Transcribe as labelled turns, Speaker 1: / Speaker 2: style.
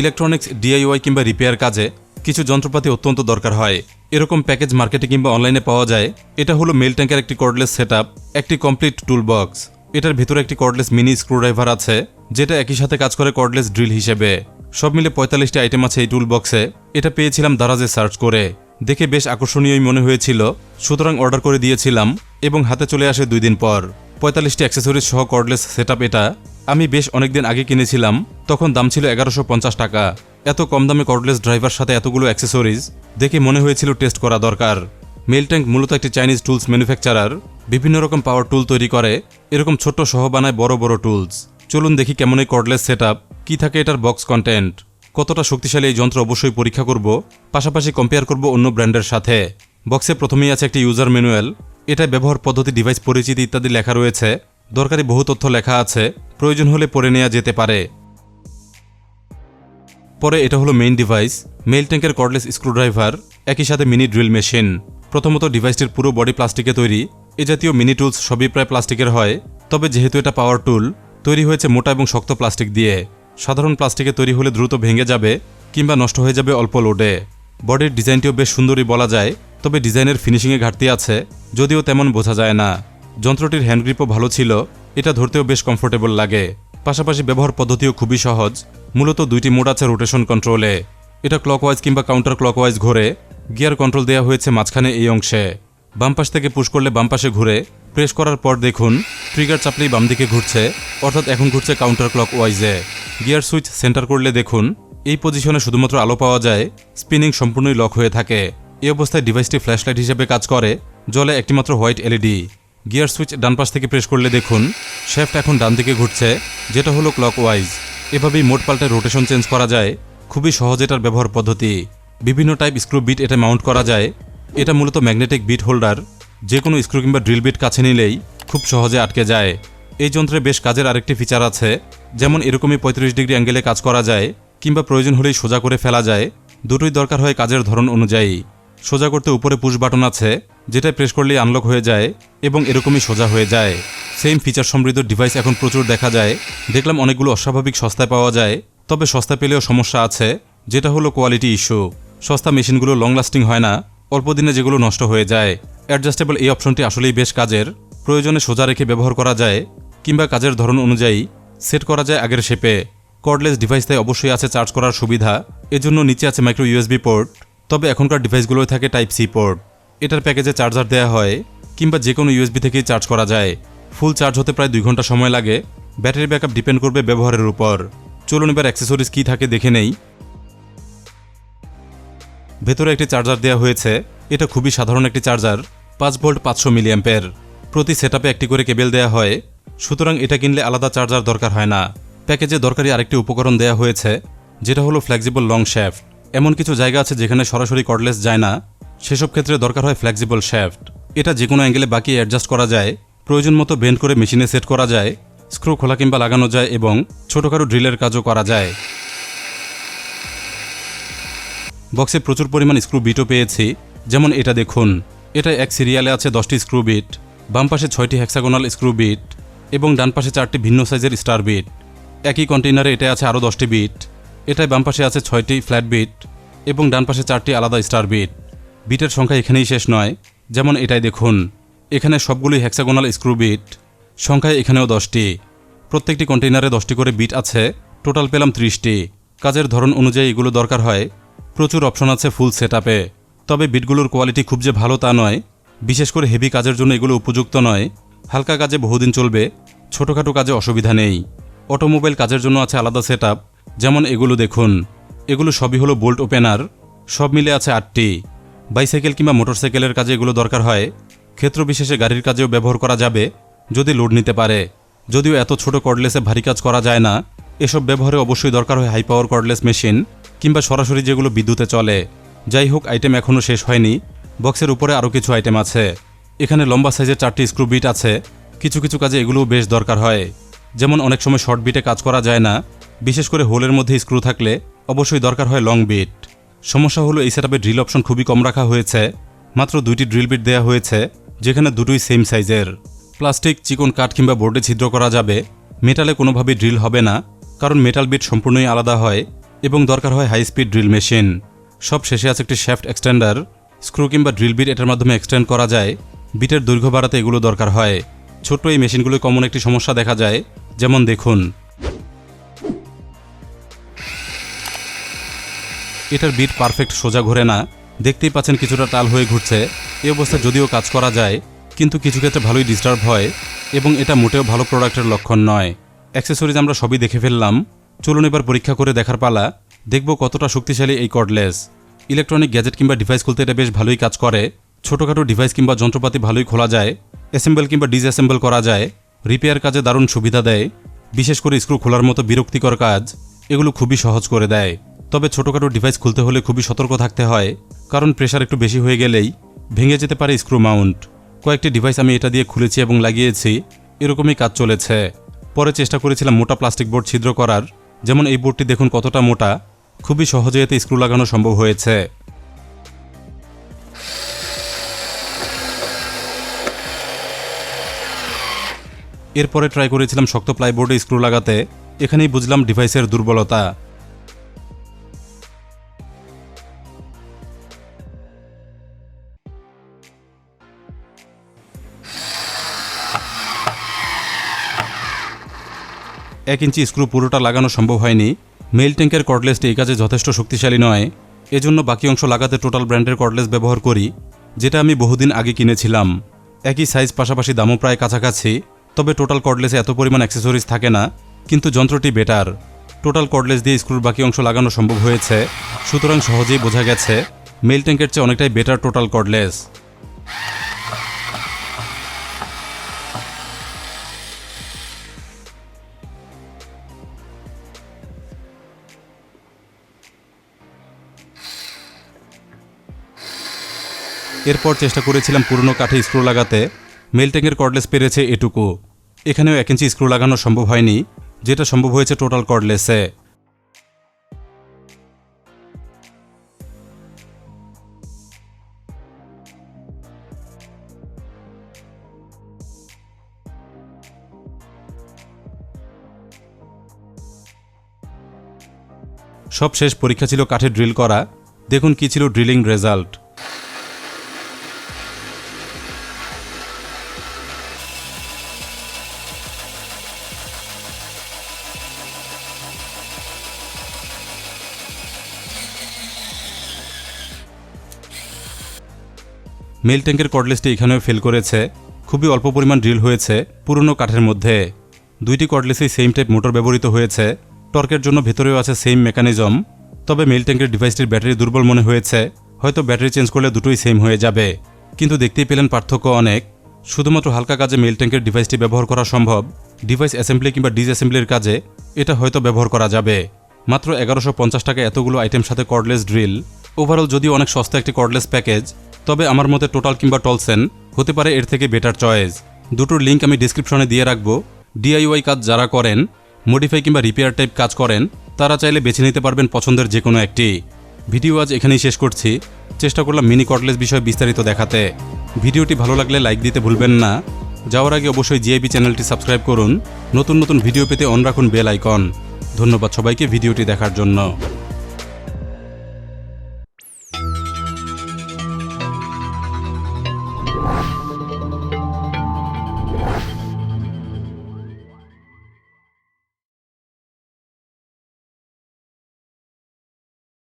Speaker 1: Electronics, DIY কিংবা repair কাজে কিছু যন্ত্রপাতি অত্যন্ত দরকার হয়। এরকম প্যাকেজ মার্কেটে কিংবা অনলাইনে পাওয়া যায়। এটা হলো মেল ট্যাঙ্কের একটি কর্ডলেস সেট একটি কমপ্লিট টুল বক্স এটার ভিতরে একটি কর্ডলেস মিনি স্ক্রুড্রাইভার আছে, যেটা একই সাথে কাজ করে কর্ডলেস ড্রিল হিসেবে। সব মিলে পঁয়তাল্লিশটি আইটেম আছে এই টুল বক্সে এটা পেয়েছিলাম দারাজে সার্চ করে। দেখে বেশ আকর্ষণীয়ই মনে হয়েছিল। সুতরাং অর্ডার করে দিয়েছিলাম এবং হাতে চলে আসে দুই দিন পর। পঁয়তাল্লিশটি অ্যাক্সেসরিজ সহ কর্ডলেস সেট এটা আমি বেশ অনেকদিন আগে কিনেছিলাম, তখন দাম ছিল এগারোশো পঞ্চাশ টাকা। এত কম দামে কর্ডলেস ড্রাইভার সাথে এতগুলো অ্যাক্সেসরিজ দেখে মনে হয়েছিল টেস্ট করা দরকার। মেল ট্যাঙ্ক মূলত একটি চাইনিজ টুলস ম্যানুফ্যাকচারার বিভিন্ন রকম পাওয়ার টুল তৈরি করে, এরকম ছোট্ট সহ বানায় বড় বড় টুলস চলুন দেখি কেমন এই কর্ডলেস সেট কি থাকে এটার বক্স কন্টেন্ট কতটা শক্তিশালী এই যন্ত্র অবশ্যই পরীক্ষা করব, পাশাপাশি কম্পেয়ার করব অন্য ব্র্যান্ডের সাথে। বক্সে প্রথমেই আছে একটি ইউজার ম্যানুয়াল এটা ব্যবহার পদ্ধতি ডিভাইস পরিচিতি ইত্যাদি লেখা রয়েছে। দরকারি বহু তথ্য লেখা আছে। প্রয়োজন হলে পড়ে নেওয়া যেতে পারে। পরে এটা হলো মেইন ডিভাইস মেইল ট্যাঙ্কের কর্ডলেস স্ক্রুড্রাইভার একই সাথে মিনি ড্রিল মেশিন প্রথমত ডিভাইসটির পুরো বডি প্লাস্টিকে তৈরি। এ জাতীয় মিনি টুলস সবই প্রায় প্লাস্টিকের হয়। তবে যেহেতু এটা পাওয়ার টুল তৈরি হয়েছে মোটা এবং শক্ত প্লাস্টিক দিয়ে। সাধারণ প্লাস্টিকে তৈরি হলে দ্রুত ভেঙে যাবে কিংবা নষ্ট হয়ে যাবে অল্প লোডে বডির ডিজাইনটিও বেশ সুন্দরই বলা যায়। তবে ডিজাইনের ফিনিশিংয়ে ঘাটতি আছে, যদিও তেমন বোঝা যায় না। যন্ত্রটির হ্যান্ডগ্রিপও ভালো ছিল, এটা ধরতেও বেশ কমফোর্টেবল লাগে। পাশাপাশি ব্যবহার পদ্ধতিও খুবই সহজ, মূলত দুইটি মোড আছে রোটেশন কন্ট্রোলে। এটা ক্লকওয়াইজ কিংবা কাউন্টার ক্লকওয়াইজ ঘোরে, গিয়ার কন্ট্রোল দেওয়া হয়েছে মাঝখানে এই অংশে। বাম পাশ থেকে পুশ করলে বাম পাশে ঘুরে, প্রেস করার পর দেখুন, ট্রিগার চাপলেই বাম দিকে ঘুরছে, অর্থাৎ এখন ঘুরছে কাউন্টার ক্লক ওয়াইজে গিয়ার সুইচ সেন্টার করলে দেখুন, এই পজিশনে শুধুমাত্র আলো পাওয়া যায়, স্পিনিং সম্পূর্ণই লক হয়ে থাকে। এই অবস্থায় ডিভাইসটি ফ্ল্যাশলাইট হিসেবে কাজ করে। জলে একটিমাত্র হোয়াইট এলইডি। গিয়ার সুইচ ডান পাশ থেকে প্রেস করলে দেখুন শেফট এখন ডান দিকে ঘুরছে, যেটা হলো ক্লক ওয়াইজ এভাবেই মোট পাল্টে রোটেশন চেঞ্জ করা যায়। খুবই সহজ এটার ব্যবহার পদ্ধতি। বিভিন্ন টাইপ স্ক্রু বিট এটা মাউন্ট করা যায়। এটা মূলত ম্যাগনেটিক বিট হোল্ডার। যে কোনো স্ক্রু কিংবা ড্রিল বিট কাছে নিলেই খুব সহজে আটকে যায়। এই যন্ত্রে বেশ কাজের আরেকটি ফিচার আছে, যেমন এরকমই পঁয়ত্রিশ ডিগ্রি অ্যাঙ্গেলে কাজ করা যায়, কিংবা প্রয়োজন হলেই সোজা করে ফেলা যায়। দুটোই দরকার হয় কাজের ধরন অনুযায়ী। সোজা করতে উপরে পুশ বাটন আছে যেটা প্রেস করলেই আনলক হয়ে যায় এবং এরকমই সোজা হয়ে যায়। সেম ফিচার সমৃদ্ধ ডিভাইস এখন প্রচুর দেখা যায়। দেখলাম অনেকগুলো অস্বাভাবিক সস্তায় পাওয়া যায়, তবে সস্তা পেলেও সমস্যা আছে, যেটা হলো কোয়ালিটি ইস্যু সস্তা মেশিনগুলো লং লাস্টিং হয় না, অল্প দিনে যেগুলো নষ্ট হয়ে যায়। অ্যাডজাস্টেবল এই অপশনটি আসলেই বেশ কাজের। প্রয়োজনে সোজা রেখে ব্যবহার করা যায়, কিংবা কাজের ধরন অনুযায়ী সেট করা যায় আগের শেপে কর্ডলেস ডিভাইস তাই অবশ্যই আছে চার্জ করার সুবিধা, এজন্য নিচে আছে মাইক্রো ইউএসবি পোর্ট তবে এখনকার ডিভাইসগুলোয় থাকে টাইপ সি পোর্ট। এটার প্যাকেজে চার্জার দেওয়া হয়, কিংবা যে কোনো ইউএসবি থেকেই চার্জ করা যায়। ফুল চার্জ হতে প্রায় দুই ঘণ্টা সময় লাগে। ব্যাটারি ব্যাকআপ ডিপেন্ড করবে ব্যবহারের উপর। চলুন এবার অ্যাক্সেসরিজ কী থাকে দেখে নেই। ভেতরে একটি চার্জার দেওয়া হয়েছে। এটা খুবই সাধারণ একটি চার্জার, পাঁচ ভোল্ট পাঁচশো মিলিয়াম্পের প্রতি সেটআপে একটি করে কেবেল দেওয়া হয়। সুতরাং এটা কিনলে আলাদা চার্জার দরকার হয় না। প্যাকেজে দরকারি আরেকটি উপকরণ দেওয়া হয়েছে, যেটা হলো ফ্লেক্সিবল লং শ্যাফট এমন কিছু জায়গা আছে যেখানে সরাসরি কর্ডলেস যায় না। সেসব ক্ষেত্রে দরকার হয় ফ্লেক্সিবল শ্যাফট এটা যে কোনো অ্যাঙ্গেলে বাকি অ্যাডজাস্ট করা যায়, প্রয়োজন মতো বেন্ড করে মেশিনে সেট করা যায় স্ক্রু খোলা কিংবা লাগানো যায় এবং ছোটোখাটো ড্রিলের কাজও করা যায়। বক্সে প্রচুর পরিমাণ স্ক্রু বিটও পেয়েছি। যেমন এটা দেখুন, এটা এক সিরিয়ালে আছে দশটি স্ক্রু বিট বাম পাশে ছয়টি হ্যাক্সাগোনাল স্ক্রু বিট এবং ডান পাশে চারটি ভিন্ন সাইজের স্টার বিট একই কন্টেইনারে এটা আছে আরও দশটি বিট এটায় বাম পাশে আছে ছয়টি ফ্ল্যাট বিট এবং ডান পাশে চারটি আলাদা স্টার বিট। বিটের সংখ্যা এখানেই শেষ নয়, যেমন এটাই দেখুন। এখানে সবগুলোই হ্যাক্সাগোনাল স্ক্রু বিট, সংখ্যায় এখানেও দশটি। প্রত্যেকটি কন্টেইনারে দশটি করে বিট আছে, টোটাল পেলাম ত্রিশটি। কাজের ধরন অনুযায়ী এগুলো দরকার হয়। প্রচুর অপশন আছে ফুল সেট তবে বিটগুলোর কোয়ালিটি খুব যে ভালো তা নয়। বিশেষ করে হেভি কাজের জন্য এগুলো উপযুক্ত নয়। হালকা কাজে বহুদিন চলবে, ছোটোখাটো কাজে অসুবিধা নেই। অটোমোবাইল কাজের জন্য আছে আলাদা সেট যেমন এগুলো দেখুন। এগুলো সবই হলো বোল্ট ওপেনার, সব মিলে আছে আটটি। বাইসাইকেল কিংবা মোটরসাইকেলের কাজে এগুলো দরকার হয়। ক্ষেত্র বিশেষে গাড়ির কাজেও ব্যবহার করা যাবে, যদি লোড নিতে পারে। যদিও এত ছোট কর্ডলেসে ভারী কাজ করা যায় না, এসব ব্যবহারে অবশ্যই দরকার হয় হাই পাওয়ার কর্ডলেস মেশিন কিংবা সরাসরি যেগুলো বিদ্যুতে চলে। যাই হোক আইটেম এখনও শেষ হয়নি। বক্সের উপরে আরও কিছু আইটেম আছে। এখানে লম্বা সাইজের চারটি স্ক্রু বিট আছে। কিছু কিছু কাজে এগুলোও বেশ দরকার হয়। যেমন অনেক সময় শর্ট বিটে কাজ করা যায় না। বিশেষ করে হোলের মধ্যে স্ক্রু থাকলে অবশ্যই দরকার হয় লং বিট। সমস্যা হলো এই সেটআপে ড্রিল অপশন খুবই কম রাখা হয়েছে, মাত্র দুইটি ড্রিল বিট দেওয়া হয়েছে, যেখানে দুটোই সেম সাইজের প্লাস্টিক চিকন কাঠ কিংবা বোর্ডে ছিদ্র করা যাবে মেটালে কোনোভাবেই ড্রিল হবে না, কারণ মেটাল বিট সম্পূর্ণই আলাদা হয় এবং দরকার হয় হাই স্পিড ড্রিল মেশিন সব শেষে আছে একটি শ্যাফট এক্সটেন্ডার স্ক্রু কিংবা ড্রিল বিট এটার মাধ্যমে এক্সটেন্ড করা যায়, বিটের দৈর্ঘ্য বাড়াতে এগুলো দরকার হয়। ছোট্ট এই মেশিনগুলো কমন একটি সমস্যা দেখা যায়, যেমন দেখুন। এটার বিট পারফেক্ট সোজা ঘোরে না। দেখতেই পাচ্ছেন কিছুটা টাল হয়ে ঘুরছে। এই অবস্থায় যদিও কাজ করা যায়, কিন্তু কিছু ক্ষেত্রে ভালোই ডিস্টার্ব হয় এবং এটা মোটেও ভালো প্রোডাক্টের লক্ষণ নয়। অ্যাক্সেসরিজ আমরা সবই দেখে ফেললাম। চলুন এবার পরীক্ষা করে দেখার পালা। দেখব কতটা শক্তিশালী এই কর্ডলেস ইলেকট্রনিক গ্যাজেট কিংবা ডিভাইস খুলতে এটা বেশ ভালোই কাজ করে। ছোটোখাটো ডিভাইস কিংবা যন্ত্রপাতি ভালোই খোলা যায়। অ্যাসেম্বল কিংবা ডিসঅ্যাসেম্বল করা যায়। রিপেয়ার কাজে দারুণ সুবিধা দেয়। বিশেষ করে স্ক্রু খোলার মতো বিরক্তিকর কাজ, এগুলো খুবই সহজ করে দেয়। তবে ছোটোখাটো ডিভাইস খুলতে হলে খুবই সতর্ক থাকতে হয়, কারণ প্রেশার একটু বেশি হয়ে গেলেই ভেঙে যেতে পারে স্ক্রু মাউন্ট কয়েকটি ডিভাইস আমি এটা দিয়ে খুলেছি এবং লাগিয়েছি, এরকমই কাজ চলেছে। পরে চেষ্টা করেছিলাম মোটা প্লাস্টিক বোর্ড ছিদ্র করার, যেমন এই বোর্ডটি দেখুন কতটা মোটা, খুবই সহজে এতে স্ক্রু লাগানো সম্ভব হয়েছে। এরপরে ট্রাই করেছিলাম শক্ত প্লাইবোর্ডে স্ক্রু লাগাতে, এখানেই বুঝলাম ডিভাইসের দুর্বলতা। এক ইঞ্চি স্ক্রু পুরোটা লাগানো সম্ভব হয়নি। মেল ট্যাঙ্কের কর্ডলেসটি এই কাজে যথেষ্ট শক্তিশালী নয়। এজন্য বাকি অংশ লাগাতে টোটাল ব্র্যান্ডের কর্ডলেস ব্যবহার করি, যেটা আমি বহুদিন আগে কিনেছিলাম। একই সাইজ পাশাপাশি দামও প্রায় কাছাকাছি, তবে টোটাল কর্ডলেসে এত পরিমাণ অ্যাক্সেসরিজ থাকে না, কিন্তু যন্ত্রটি বেটার টোটাল কর্ডলেস দিয়ে স্ক্রুর বাকি অংশ লাগানো সম্ভব হয়েছে, সুতরাং সহজেই বোঝা গেছে মেল ট্যাঙ্কের চেয়ে অনেকটাই বেটার টোটাল কর্ডলেস এরপর চেষ্টা করেছিলাম পুরনো কাঠে স্ক্রু লাগাতে। মেল ট্যাঙ্কের কর্ডলেস পেরেছে এটুকু। এখানেও এক ইঞ্চি স্ক্রু লাগানো সম্ভব হয়নি, যেটা সম্ভব হয়েছে টোটাল কর্ডলেসে সব শেষ পরীক্ষা ছিল কাঠে ড্রিল করা। দেখুন কি ছিল ড্রিলিং রেজাল্ট মেল ট্যাঙ্কের কর্ডলেসটি এখানেও ফেল করেছে। খুবই অল্প পরিমাণ ড্রিল হয়েছে পুরনো কাঠের মধ্যে। দুইটি কর্ডলেসেই সেম টাইপ মোটর ব্যবহৃত হয়েছে। টর্কের জন্য ভেতরেও আছে সেম মেকানিজম। তবে মেল ট্যাঙ্কের ডিভাইসটির ব্যাটারি দুর্বল মনে হয়েছে। হয়তো ব্যাটারি চেঞ্জ করলে দুটোই সেম হয়ে যাবে। কিন্তু দেখতেই পেলেন পার্থক্য অনেক। শুধুমাত্র হালকা কাজে মেল ট্যাঙ্কের ডিভাইসটি ব্যবহার করা সম্ভব। ডিভাইস অ্যাসেম্বলি কিংবা ডিসঅ্যাসেম্বলির কাজে এটা হয়তো ব্যবহার করা যাবে। মাত্র এগারোশো পঞ্চাশ টাকা এতগুলো আইটেম সাথে কর্ডলেস ড্রিল ওভারঅল যদিও অনেক সস্তা একটি কর্ডলেস প্যাকেজ তবে আমার মতে টোটাল কিংবা টলসেন, হতে পারে এর থেকে বেটার চয়েস। দুটোর লিঙ্ক আমি ডিসক্রিপশনে দিয়ে রাখব। ডিআইওয়াই কাজ যারা করেন মডিফাই কিংবা রিপেয়ার টাইপ কাজ করেন, তারা চাইলে বেছে নিতে পারবেন পছন্দের যে কোনো একটি। ভিডিও আজ এখানেই শেষ করছি। চেষ্টা করলাম মিনি কর্ডলেস বিষয়ে বিস্তারিত দেখাতে। ভিডিওটি ভালো লাগলে লাইক দিতে ভুলবেন না। যাওয়ার আগে অবশ্যই জিআইবি চ্যানেলটি সাবস্ক্রাইব করুন। নতুন নতুন ভিডিও পেতে অন রাখুন বেল আইকন ধন্যবাদ সবাইকে ভিডিওটি দেখার জন্য।